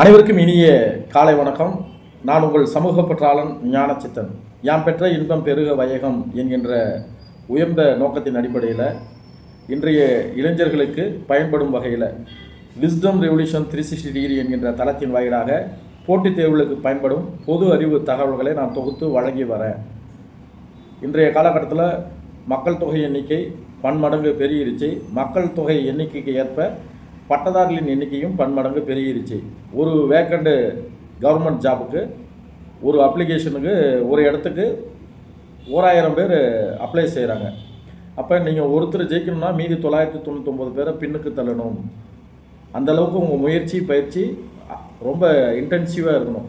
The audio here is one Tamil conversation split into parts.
அனைவருக்கும் இனிய காலை வணக்கம். நான் உங்கள் சமூக பற்றாளன் ஞானச்சித்தன். யாம் பெற்ற இன்பம் பெருக வையகம் என்கின்ற உயர்ந்த நோக்கத்தின் அடிப்படையில் இன்றைய இளைஞர்களுக்கு பயன்படும் வகையில் wisdom revolution three sixty degree என்கின்ற தளத்தின் வாயிலாக போட்டித் தேர்வுகளுக்கு பயன்படும் பொது அறிவு தகவல்களை நான் தொகுத்து வழங்கி வரேன். இன்றைய காலகட்டத்தில் மக்கள் தொகை எண்ணிக்கை பன்மடங்கு பெருகிருச்சு. மக்கள் தொகை எண்ணிக்கைக்கு ஏற்ப பட்டதாரிகளின் எண்ணிக்கையும் பன்மடங்கு பெருகிருச்சு. ஒரு வேக்கண்டு கவர்மெண்ட் ஜாபுக்கு ஒரு அப்ளிகேஷனுக்கு ஒரு இடத்துக்கு ஓராயிரம் பேர் அப்ளை செய்கிறாங்க அப்போ நீங்கள் ஒருத்தர் ஜெயிக்கணும்னா மீதி தொள்ளாயிரத்தி தொண்ணூத்தொம்பது பேரை பின்னுக்கு தள்ளணும். அந்த அளவுக்கு உங்கள் முயற்சி பயிற்சி ரொம்ப இன்டென்சிவாக இருக்கணும்.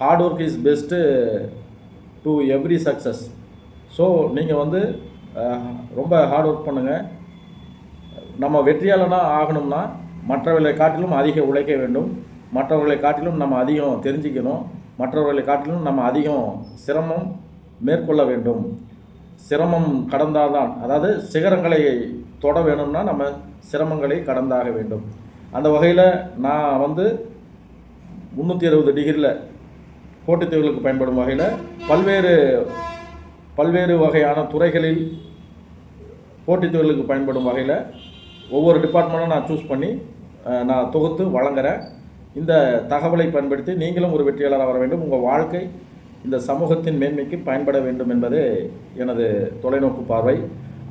Hard work is best to every success so நீங்கள் வந்து ரொம்ப ஹார்ட் ஒர்க் பண்ணுங்கள் நம்ம வெற்றியாளனாக ஆகணும்னா மற்றவர்களை காட்டிலும் அதிக உழைக்க வேண்டும். மற்றவர்களை காட்டிலும் நம்ம அதிகம் தெரிஞ்சுக்கணும். மற்றவர்களை காட்டிலும் நம்ம அதிகம் சிரமம் மேற்கொள்ள வேண்டும். சிரமம் கடந்தால்தான் அதாவது சிகரங்களை தொட வேணும்னா நம்ம சிரமங்களை கடந்தாக வேண்டும். அந்த வகையில் நான் வந்து முந்நூற்றி அறுபது டிகிரியில் போட்டித்தேர்வுகளுக்கு பயன்படும் வகையில் பல்வேறு பல்வேறு வகையான துறைகளில் போட்டித்தேர்வுகளுக்கு பயன்படும் வகையில் ஒவ்வொரு டிபார்ட்மெண்ட்டும் நான் சூஸ் பண்ணி நான் தொகுத்து வழங்குறேன். இந்த தகவலை பயன்படுத்தி நீங்களும் ஒரு வெற்றியாளராக வர வேண்டும். உங்கள் வாழ்க்கை இந்த சமூகத்தின் மேன்மைக்கு பயன்பட வேண்டும் என்பது எனது தொலைநோக்கு பார்வை.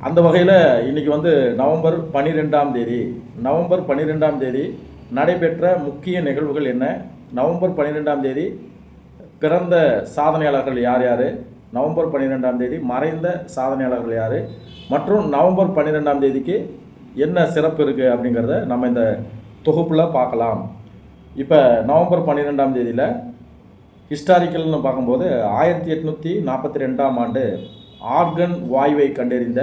அந்த வகையில் இன்றைக்கி வந்து நவம்பர் பன்னிரெண்டாம் தேதி நவம்பர் பன்னிரெண்டாம் தேதி நடைபெற்ற முக்கிய நிகழ்வுகள் என்ன? நவம்பர் பன்னிரெண்டாம் தேதி பிறந்த சாதனையாளர்கள் யார் யார்? நவம்பர் பன்னிரெண்டாம் தேதி மறைந்த சாதனையாளர்கள் யார்? மற்றும் நவம்பர் பன்னிரெண்டாம் தேதிக்கு என்ன சிறப்பு இருக்குது அப்படிங்கிறத நம்ம இந்த தொகுப்பில் பார்க்கலாம். இப்போ நவம்பர் பன்னிரெண்டாம் தேதியில் ஹிஸ்டாரிக்கல்னு பார்க்கும்போது ஆயிரத்தி எட்நூற்றி நாற்பத்தி ரெண்டாம் ஆண்டு ஆர்கன் வாயுவை கண்டறிந்த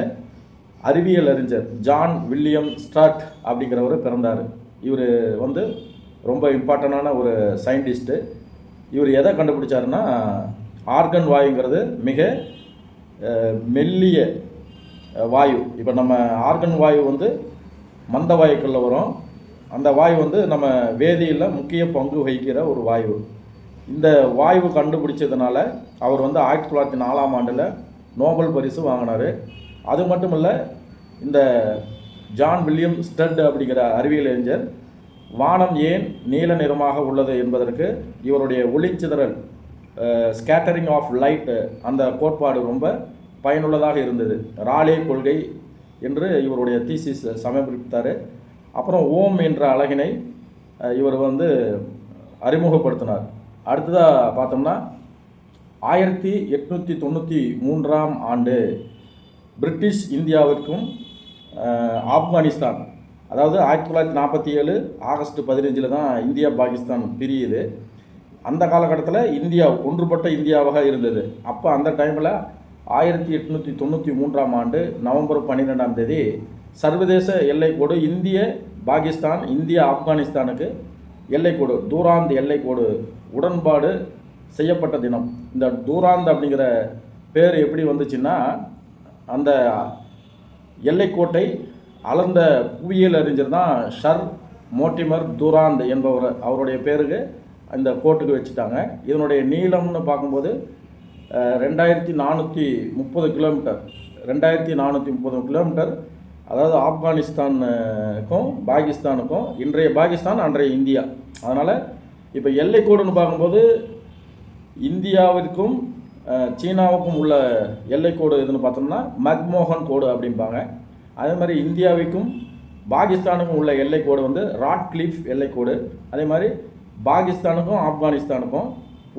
அறிவியல் அறிஞர் ஜான் வில்லியம் ஸ்டார்ட் அப்படிங்கிறவர் பிறந்தார். இவர் வந்து ரொம்ப இம்பார்ட்டண்டான ஒரு சயின்டிஸ்ட்டு இவர் எதை கண்டுபிடிச்சாருன்னா ஆர்கன் வாயுங்கிறது மிக மெல்லிய வாயு. இப்போ நம்ம ஆர்கன் வாயு வந்து மந்த வாயுக்களில் வரும். அந்த வாயு வந்து நம்ம வேதியில் முக்கிய பங்கு வகிக்கிற ஒரு வாயு இந்த வாயு கண்டுபிடிச்சதுனால அவர் வந்து ஆயிரத்தி தொள்ளாயிரத்தி நாலாம் ஆண்டில் நோபல் பரிசு வாங்கினார். அது மட்டும் இல்லை இந்த ஜான் வில்லியம் ஸ்டட் அப்படிங்கிற அறிவியல் அறிஞர் வானம் ஏன் நீல நிறமாக உள்ளது என்பதற்கு இவருடைய ஒளிச்சிதறல் ஸ்கேட்டரிங் ஆஃப் லைட் அந்த கோட்பாடு ரொம்ப பயனுள்ளதாக இருந்தது. ராலே கொள்கை என்று இவருடைய தீசிஸ் சமர்ப்பித்தார். அப்புறம் ஓம் என்ற அழகினை இவர் வந்து அறிமுகப்படுத்தினார். அடுத்ததாக பார்த்தோம்னா ஆயிரத்தி எட்நூற்றி தொண்ணூற்றி மூன்றாம் ஆண்டு பிரிட்டிஷ் இந்தியாவிற்கும் ஆப்கானிஸ்தான் அதாவது ஆயிரத்தி தொள்ளாயிரத்தி நாற்பத்தி ஏழு ஆகஸ்ட் பதினஞ்சில் தான் இந்தியா பாகிஸ்தான் பிரியுது. அந்த காலகட்டத்தில் இந்தியா ஒன்றுபட்ட இந்தியாவாக இருந்தது. அப்போ அந்த டைமில் ஆயிரத்தி எட்நூற்றி தொண்ணூற்றி மூன்றாம் ஆண்டு நவம்பர் பன்னிரெண்டாம் தேதி சர்வதேச எல்லைக்கோடு இந்திய பாகிஸ்தான் இந்தியா ஆப்கானிஸ்தானுக்கு எல்லைக்கோடு தூராந்த் எல்லைக்கோடு உடன்பாடு செய்யப்பட்ட தினம். இந்த தூராந்த் அப்படிங்கிற பேர் எப்படி வந்துச்சுன்னா அந்த எல்லைக்கோட்டை அளந்த புவியியல் அறிஞர் தான் ஷர் மோட்டிமர் தூராந்த் என்பவர் அவருடைய பேருக்கு அந்த கோட்டுக்கு வச்சுட்டாங்க. இதனுடைய நீளம்னு பார்க்கும்போது ரெண்டாயிரத்தி நானூற்றி முப்பது கிலோமீட்டர். ரெண்டாயிரத்தி நானூற்றி முப்பது கிலோமீட்டர். அதாவது ஆப்கானிஸ்தானுக்கும் பாகிஸ்தானுக்கும் இன்றைய பாகிஸ்தான் அன்றைய இந்தியா. அதனால் இப்போ எல்லைக்கோடுன்னு பார்க்கும்போது இந்தியாவிற்கும் சீனாவுக்கும் உள்ள எல்லைக்கோடு எதுன்னு பார்த்தோம்னா மக்மோகன் கோடு அப்படிம்பாங்க. அதே மாதிரி இந்தியாவுக்கும் பாகிஸ்தானுக்கும் உள்ள எல்லைக்கோடு வந்து ராட்கிளிஃப் எல்லைக்கோடு அதே மாதிரி பாகிஸ்தானுக்கும் ஆப்கானிஸ்தானுக்கும்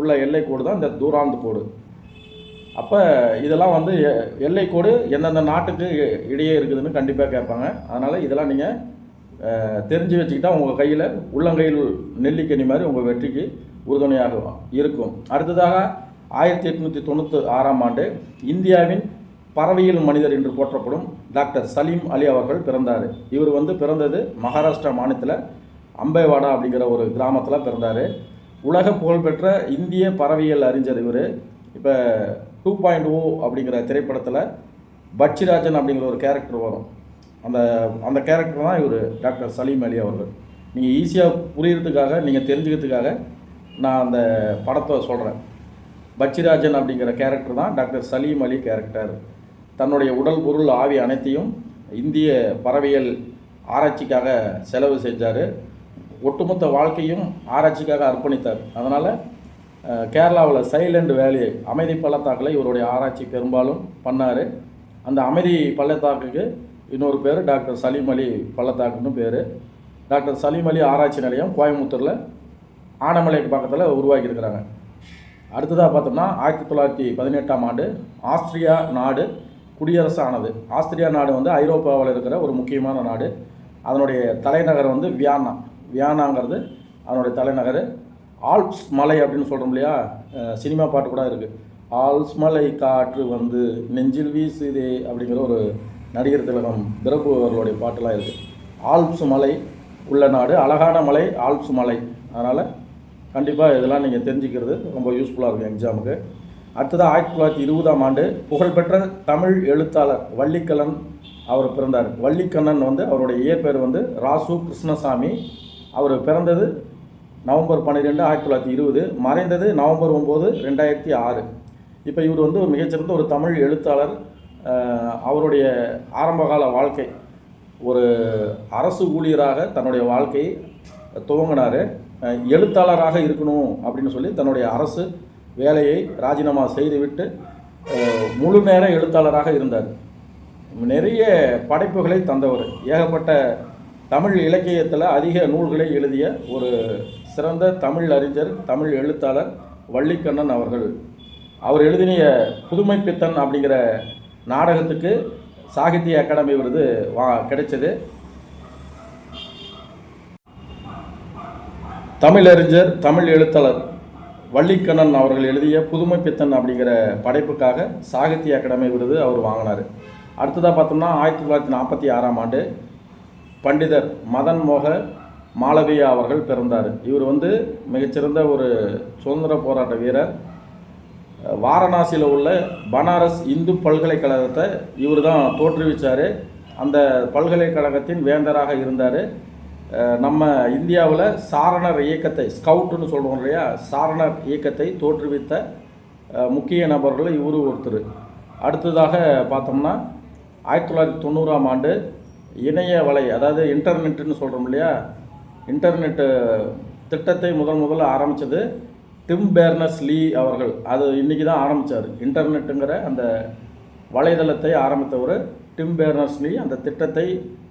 உள்ள எல்லைக்கோடு தான் இந்த தூராந்து கோடு. அப்போ இதெல்லாம் வந்து எ- எல்லைக்கோடு எந்தெந்த நாட்டுக்கு இ- இடையே இருக்குதுன்னு கண்டிப்பாக கேட்பாங்க. அதனால் இதெல்லாம் நீங்கள் தெரிஞ்சு வச்சுக்கிட்டா உங்கள் கையில் உள்ளங்கையில் நெல்லிக்கனி மாதிரி உங்கள் வெற்றிக்கு உறுதுணையாக இருக்கும். அடுத்ததாக ஆயிரத்தி எட்நூற்றி தொண்ணூற்றி ஆறாம் ஆண்டு இந்தியாவின் பறவையில் மனிதர் என்று போற்றப்படும் டாக்டர் சலீம் அலி அவர்கள் பிறந்தார். இவர் வந்து பிறந்தது மகாராஷ்டிரா மாநிலத்தில் அம்பேவாடா அப்படிங்கிற ஒரு கிராமத்தில் பிறந்தார். உலக புகழ்பெற்ற இந்திய பறவையியல் அறிஞர் இவர். இப்போ டூ பாயிண்ட் ஓ அப்படிங்கிற திரைப்படத்தில் பட்சிராஜன் அப்படிங்கிற ஒரு கேரக்டர் வரும். அந்த அந்த கேரக்டர் தான் இவர் டாக்டர் சலீம் அலி அவர்கள். நீங்கள் ஈஸியாக புரியறதுக்காக நீங்கள் தெரிஞ்சுக்கிறதுக்காக நான் அந்த படத்தை சொல்கிறேன் பச்சிராஜன் அப்படிங்கிற கேரக்டர் தான் டாக்டர் சலீம் அலி கேரக்டர் தன்னுடைய உடல் பொருள் ஆவி அனைத்தையும் இந்திய பறவையல் ஆராய்ச்சிக்காக செலவு செஞ்சார். ஒட்டுமொத்த வாழ்க்கையும் ஆராய்ச்சிக்காக அர்ப்பணித்தார். அதனால் கேரளாவில் சைலண்ட் வேலி அமைதி பள்ளத்தாக்கில் இவருடைய ஆராய்ச்சி பெரும்பாலும் பண்ணார். அந்த அமைதி பள்ளத்தாக்குக்கு இன்னொரு பேர் டாக்டர் சலீம் அலி பள்ளத்தாக்குன்னு பேர். டாக்டர் சலீம் அலி ஆராய்ச்சி நிலையம் கோயம்புத்தூரில் ஆனமலைக்கு பக்கத்தில் உருவாக்கியிருக்கிறாங்க. அடுத்ததாக பார்த்தோம்னா ஆயிரத்தி தொள்ளாயிரத்தி பதினெட்டாம் ஆண்டு ஆஸ்திரியா நாடு குடியரசு ஆனது ஆஸ்திரியா நாடு வந்து ஐரோப்பாவில் இருக்கிற ஒரு முக்கியமான நாடு. அதனுடைய தலைநகர் வந்து வியானா. வியானாங்கிறது அதனுடைய தலைநகர். ஆல்ப்ஸ் மலை அப்படின்னு சொல்கிறோம் இல்லையா? சினிமா பாட்டு கூட இருக்குது ஆல்ப்ஸ் மலை காற்று வந்து நெஞ்சில் வீசுதே அப்படிங்கிற ஒரு நடிகர் திலகம் பிரபு அவர்களுடைய பாட்டெல்லாம் இருக்குது ஆல்ப்ஸ் மலை உள்ள நாடு அழகான மலை ஆல்ப்ஸ் மலை. அதனால் கண்டிப்பாக இதெல்லாம் நீங்கள் தெரிஞ்சுக்கிறது ரொம்ப யூஸ்ஃபுல்லாக இருக்கும் எக்ஸாமுக்கு அடுத்ததாக ஆயிரத்தி தொள்ளாயிரத்தி இருபதாம் ஆண்டு புகழ்பெற்ற தமிழ் எழுத்தாளர் வள்ளிக்கலன் அவர் பிறந்தார். வள்ளிக்கண்ணன் வந்து அவருடைய இயற்பெயர் வந்து ராசு கிருஷ்ணசாமி. அவர் பிறந்தது நவம்பர் பன்னிரெண்டு ஆயிரத்தி தொள்ளாயிரத்தி இருபது மறைந்தது நவம்பர் ஒம்பது ரெண்டாயிரத்தி ஆறு. இப்போ இவர் வந்து ஒரு மிகச்சிறந்த ஒரு தமிழ் எழுத்தாளர் அவருடைய ஆரம்பகால வாழ்க்கை. ஒரு அரசு ஊழியராக தன்னுடைய வாழ்க்கையை துவங்கினார். எழுத்தாளராக இருக்கணும் அப்படின்னு சொல்லி தன்னுடைய அரசு வேலையை ராஜினாமா செய்துவிட்டு முழு நேர எழுத்தாளராக இருந்தார். நிறைய படைப்புகளை தந்தவர். ஏகப்பட்ட தமிழ் இலக்கியத்தில் அதிக நூல்களை எழுதிய ஒரு சிறந்த தமிழ் அறிஞர் தமிழ் எழுத்தாளர் வள்ளிக்கண்ணன் அவர்கள். அவர் எழுதிய புதுமை பித்தன் அப்படிங்கிற நாடகத்துக்கு சாகித்ய அகாடமி விருது வா கிடைச்சது. தமிழறிஞர் தமிழ் எழுத்தாளர் வள்ளிக்கண்ணன் அவர்கள் எழுதிய புதுமை பித்தன் அப்படிங்கிற படைப்புக்காக சாகித்ய அகாடமி விருது அவர் வாங்கினார். அடுத்ததாக பார்த்தோம்னா ஆயிரத்தி தொள்ளாயிரத்தி நாற்பத்தி ஆறாம் ஆண்டு பண்டிதர் மதன் மோக மாளவியா அவர்கள் பிறந்தார். இவர் வந்து மிகச்சிறந்த ஒரு சுதந்திர போராட்ட வீரர். வாரணாசியில் உள்ள பனாரஸ் இந்து பல்கலைக்கழகத்தை இவர் தான் தோற்றுவிச்சார். அந்த பல்கலைக்கழகத்தின் வேந்தராக இருந்தார். நம்ம இந்தியாவில் சாரணர் இயக்கத்தை ஸ்கவுட்டுன்னு சொல்கிறோம் இல்லையா? சாரணர் இயக்கத்தை தோற்றுவித்த முக்கிய நபர்கள் இவரும் ஒருத்தர். அடுத்ததாக பார்த்தோம்னா ஆயிரத்தி தொள்ளாயிரத்தி தொண்ணூறாம் ஆண்டு இணைய வலை அதாவது இன்டர்நெட்டுன்னு சொல்கிறோம் இல்லையா? இன்டர்நெட்டு திட்டத்தை முதல் முதல்ல ஆரம்பித்தது டிம் பேர்னஸ் லீ அவர்கள். அது இன்றைக்கி தான் ஆரம்பித்தார் இன்டர்நெட்டுங்கிற அந்த வலைதளத்தை ஆரம்பித்தவர் டிம் பேர்னஸ் லீ. அந்த திட்டத்தை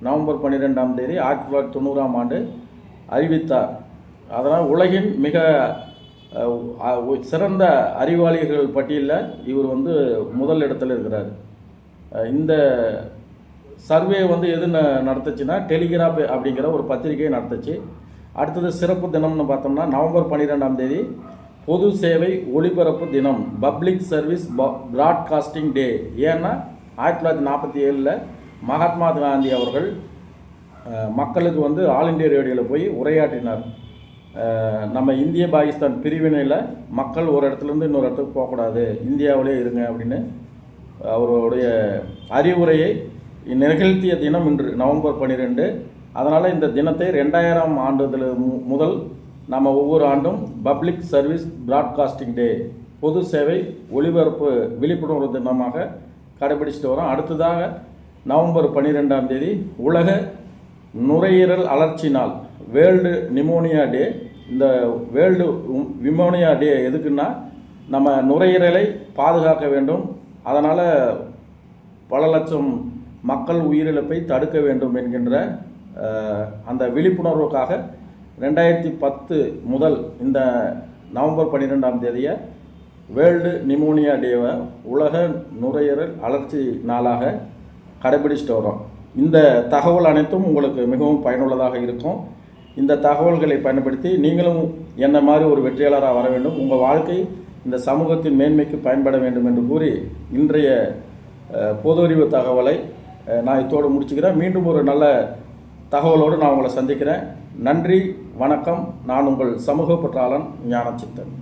நவம்பர் பன்னிரெண்டாம் தேதி ஆயிரத்தி தொள்ளாயிரத்தி தொண்ணூறாம் ஆண்டு அறிவித்தார். அதனால் உலகின் மிக சிறந்த அறிவாளிகள் பட்டியலில் இவர் வந்து முதல் இடத்துல இருக்கிறார். இந்த சர்வே வந்து எது நடத்துச்சுன்னா டெலிகிராஃப் அப்படிங்கிற ஒரு பத்திரிகையை நடத்துச்சு. அடுத்தது சிறப்பு தினம்னு பார்த்தோம்னா நவம்பர் பன்னிரெண்டாம் தேதி பொது சேவை ஒளிபரப்பு தினம் பப்ளிக் சர்வீஸ் ப்ராட்காஸ்டிங் டே. ஏன்னா ஆயிரத்தி தொள்ளாயிரத்தி நாற்பத்தி ஏழில் மகாத்மா காந்தி அவர்கள் மக்களுக்கு வந்து ஆல் இண்டியா ரேடியோவில் போய் உரையாற்றினார். நம்ம இந்திய பாகிஸ்தான் பிரிவினையில் மக்கள் ஒரு இடத்துலேருந்து இன்னொரு இடத்துக்கு போகக்கூடாது. இந்தியாவிலே இருங்க அப்படின்னு அவருடைய அறிவுரையை நிகழ்த்திய தினம் இன்று நவம்பர் பன்னிரெண்டு அதனால் இந்த தினத்தை ரெண்டாயிரம் ஆண்டுல மு- முதல் நம்ம ஒவ்வொரு ஆண்டும் பப்ளிக் சர்வீஸ் பிராட்காஸ்டிங் டே பொது சேவை ஒளிபரப்பு விழிப்புணர்வு தினமாக கடைபிடிச்சிட்டு வரோம். அடுத்ததாக நவம்பர் பன்னிரெண்டாம் தேதி உலக நுரையீரல் அலர்ச்சி நாள் வேர்ல்டு நிமோனியா டே. இந்த வேர்ல்டு விமோனியா டே எதுக்குன்னா நம்ம நுரையீரலை பாதுகாக்க வேண்டும். அதனால் பல லட்சம் மக்கள் உயிரிழப்பை தடுக்க வேண்டும் என்கின்ற அந்த விழிப்புணர்வுக்காக ரெண்டாயிரத்தி பத்து முதல் இந்த நவம்பர் பன்னிரெண்டாம் தேதியை வேர்ல்டு நிமோனியா டேவை உலக நுரையீரல் அலர்ச்சி நாளாக கடைபிடிச்சிட்டு வரோம். இந்த தகவல் அனைத்தும் உங்களுக்கு மிகவும் பயனுள்ளதாக இருக்கும். இந்த தகவல்களை பயன்படுத்தி நீங்களும் என்ன மாதிரி ஒரு வெற்றியாளராக வர வேண்டும் உங்கள் வாழ்க்கை இந்த சமூகத்தின் மேன்மைக்கு பயன்பட வேண்டும் என்று கூறி இன்றைய பொது அறிவு தகவலை நான் இத்தோடு முடிச்சுக்கிறேன். மீண்டும் ஒரு நல்ல தகவலோடு நான் உங்களை சந்திக்கிறேன். நன்றி வணக்கம். நான் உங்கள் சமூக பற்றாளன் ஞானச்சித்தன்.